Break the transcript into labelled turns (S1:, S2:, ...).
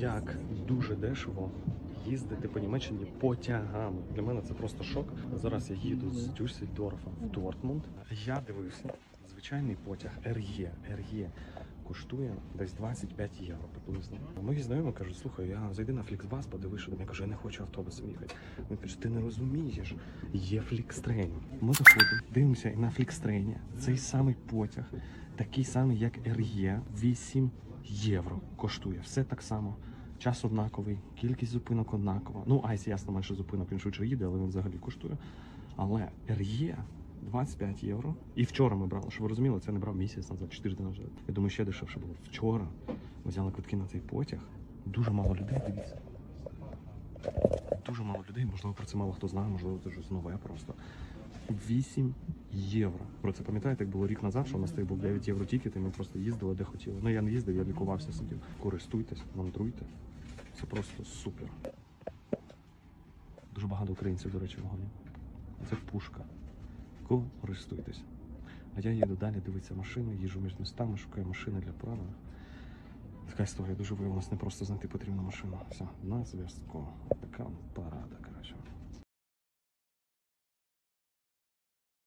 S1: як дуже дешево їздити по Німеччині потягами. Для мене це просто шок. Зараз я їду з Дюссельдорфа в Дортмунд. Я дивився, звичайний потяг РЄ. РЄ коштує десь 25 євро приблизно. Мої знайомі кажуть, слухай, я зайди на Фліксбас, там. Я кажу, я не хочу автобусом їхати. Він каже, ти не розумієш, є Флікстрейн. Ми заходимо, дивимося і на Флікстрейні. Цей самий потяг, такий самий, як РЄ, 8 євро коштує. Все так само. Час однаковий, кількість зупинок однакова. Ну, Айс, ясно, менше зупинок, він швидше їде, але він взагалі коштує. Але РЄ 25 євро. І вчора ми брали, щоб ви розуміли, це не брав місяць назад, 4 дні назад. Я думаю, ще дешевше було. Вчора ми взяли квитки на цей потяг. Дуже мало людей, дивіться. Дуже мало людей, можливо, про це мало хто знає, можливо, це щось нове просто. 8 євро. Про це пам'ятаєте, як було рік назад, що у нас був 9 євро тікет, і ми просто їздили де хотіли. Ну я не їздив, я лікувався, сидів. Користуйтесь, мандруйте. Це просто супер. Дуже багато українців, до речі, в вагоні. Це пушка. Користуйтесь. А я їду далі, дивитися машини, їжу між містами, шукаю машини для правила. Така історія дуже виявилася не просто знайти потрібну машину. Все, на зв'язку.